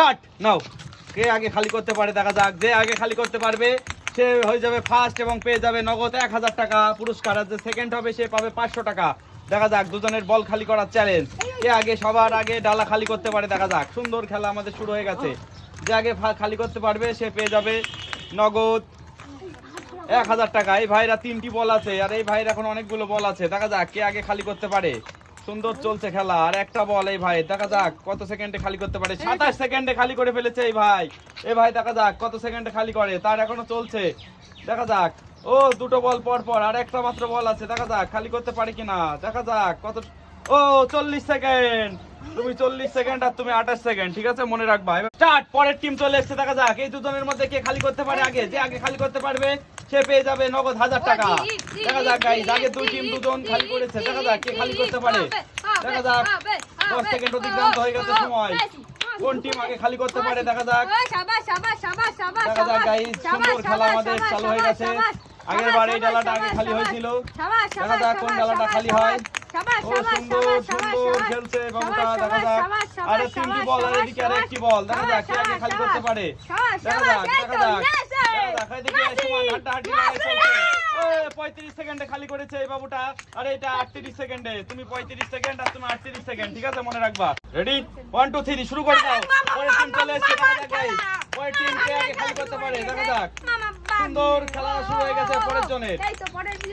Start now কে আগে খালি করতে পারে দেখা যাক। যে আগে খালি করতে পারবে, সে হয়ে যাবে ফার্স্ট এবং পেয়ে যাবে নগদ এক হাজার টাকা। পুরস্কার আর যে সেকেন্ড হবে, সে পাবে পাঁচশো টাকা। দেখা যাক, দুজনের বল খালি করার চ্যালেঞ্জ কে আগে, সবার আগে ডালা খালি করতে পারে দেখা যাক। সুন্দর খেলা আমাদের শুরু হয়ে গেছে। যে আগে খালি করতে পারবে, সে পেয়ে যাবে নগদ এক হাজার টাকা। এই ভাইরা তিনটি বল আছে, আর এই ভাইয়ের এখন অনেকগুলো বল আছে। দেখা যাক, কে আগে খালি করতে পারে। সুন্দর চলছে খেলা। আর একটা বল এই ভাই, দেখা যাক কত সেকেন্ডে খালি করতে পারে। সাতাশ সেকেন্ডে খালি করে ফেলেছে এই ভাই। এ ভাই, দেখা যাক কত সেকেন্ডে খালি করে। তার এখনও চলছে। দেখা যাক। ও, দুটো বল পর পর, আর একটা মাত্র বল আছে। দেখা যাক খালি করতে পারে কিনা। দেখা যাক কত ও, চল্লিশ সেকেন্ড। তুমি চল্লিশ সেকেন্ড আর তুমি আঠাশ সেকেন্ড ঠিক আছে? মনে রাখবা। এবার স্টার্ট পরের টিম চলে এসেছে দেখা যাক। এই দুজনের মধ্যে কে খালি করতে পারে আগে? যে আগে খালি করতে পারবে সে পেয়ে যাবে নগদ হাজার টাকা। দেখা যাক গাইজ আগে দুই টিম দুজন খালি করেছে। দেখা যাক কে খালি করতে পারে। দেখা যাক দশ সেকেন্ড অতিক্রান্ত হয়ে গেছে সময়। কোন টিম আগে খালি করতে পারে দেখা যাক। দেখা যাক গাইজ সুন্দর খেলা আমাদের চালু হয়ে গেছে। আগের বার এই ডালাটা আগে খালি হয়েছিল। দেখা যাক কোন ডালাটা খালি হয়। সুন্দর সুন্দর খেলছে বাবুটা দেখা যাক। আরে তিনটি বল আর এদিকে আর একটি বল দেখা যাক কে আগে খালি করতে পারে। দেখা যাক দেখা যাক। দেখা এদিকে সমান হাড্ডাহাড্ডি লড়াই চলছে ও, 35 সেকেন্ডে খালি করেছে এই বাবুটা। আর এটা 38 সেকেন্ডে। তুমি 35 সেকেন্ড আর তুমি 38 সেকেন্ড ঠিক আছে? মনে রাখবা। রেডি 1 2 3 শুরু করে দাও। পরের টিম চলে এসেছে দেখা যাক গাইস পরের টিম কে আগে খালি করতে পারে দেখা যাক। সুন্দর খেলা শুরু হয়ে গেছে পরের জনের।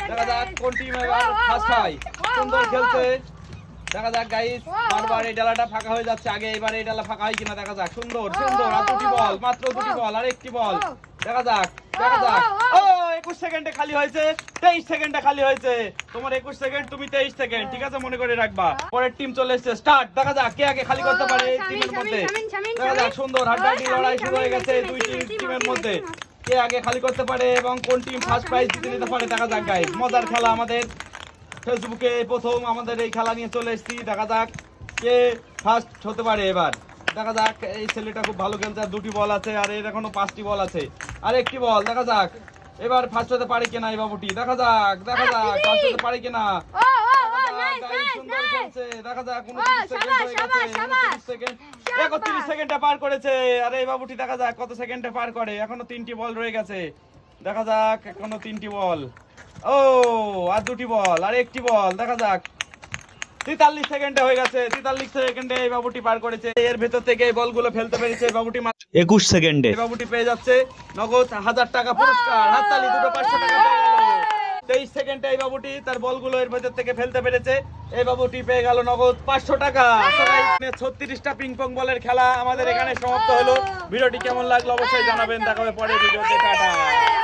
দেখা যাক কোন টিম এবার ফার্স্ট হয়। সুন্দর খেলছে। দেখা যাক গাইস বারবার এই ডালাটা ফাঁকা হয়ে যাচ্ছে। আগে এবার এই ডালা ফাঁকা হয় কিনা দেখা যাক। সুন্দর সুন্দর আর দুটি বল মাত্র দুটি বল আর একটি বল দেখা যাক দেখা যাক। ও একুশ সেকেন্ডে খালি হয়েছে। তেইশ সেকেন্ডে খালি হয়েছে। তোমার একুশ সেকেন্ড তুমি তেইশ সেকেন্ড ঠিক আছে? মনে করে রাখবা। পরের টিম চলে এসছে। স্টার্ট দেখা যাক কে আগে খালি করতে পারে এই টিমের মধ্যে। দেখা যাক সুন্দর হাড্ডাহাড্ডি লড়াই শুরু হয়ে গেছে দুই টিম টিমের মধ্যে। কে আগে খালি করতে পারে এবং কোন টিম ফার্স্ট প্রাইজ জিতে নিতে পারে দেখা যাক গাইস মজার খেলা আমাদের। ফেসবুকে প্রথম আমাদের এই খেলা নিয়ে চলে এসেছি দেখা যাক কে ফার্স্ট হতে পারে এবার দেখা যাক এই ছেলেটা খুব ভালো খেলছে আর দুটি বল আছে আর এর এখনও পাঁচটি বল আছে আর একটি বল দেখা যাক এবার ফার্স্ট হতে পারে কিনা এই বাবুটি দেখা যাক দেখা যাক ফার্স্ট হতে পারে কিনা দেখা যাক, guys, সুন্দর দেখা যাক, 29 সেকেন্ড গেছে, 29 সেকেন্ড। 31 পার করেছে। আরে এই বাবুটি দেখা যাক কত সেকেন্ডে পার করে। এখনও তিনটি বল রয়ে গেছে। দেখা যাক, এখনও তিনটি বল। ও, আর দুটি বল, আর একটি বল। দেখা যাক। 43 সেকেন্ডে হয়ে গেছে। 43 সেকেন্ডে এই বাবুটি পার করেছে। এর ভেতর থেকে এই বলগুলো ফেলতে পেরেছে বাবুটি একুশ সেকেন্ডে বাবুটি পেয়ে যাচ্ছে নগদ হাজার টাকা পুরস্কার হাততালি দুটো পাঁচশো টাকা তেইশ সেকেন্ডে এই বাবুটি তার বলগুলো এর ভেতর থেকে ফেলতে পেরেছে এই বাবুটি পেয়ে গেল নগদ পাঁচশো টাকা ছত্রিশটা পিং পং বলের খেলা আমাদের এখানে সমাপ্ত হলো ভিডিওটি কেমন লাগল অবশ্যই জানাবেন দেখা হবে পরের ভিডিওতে টাটা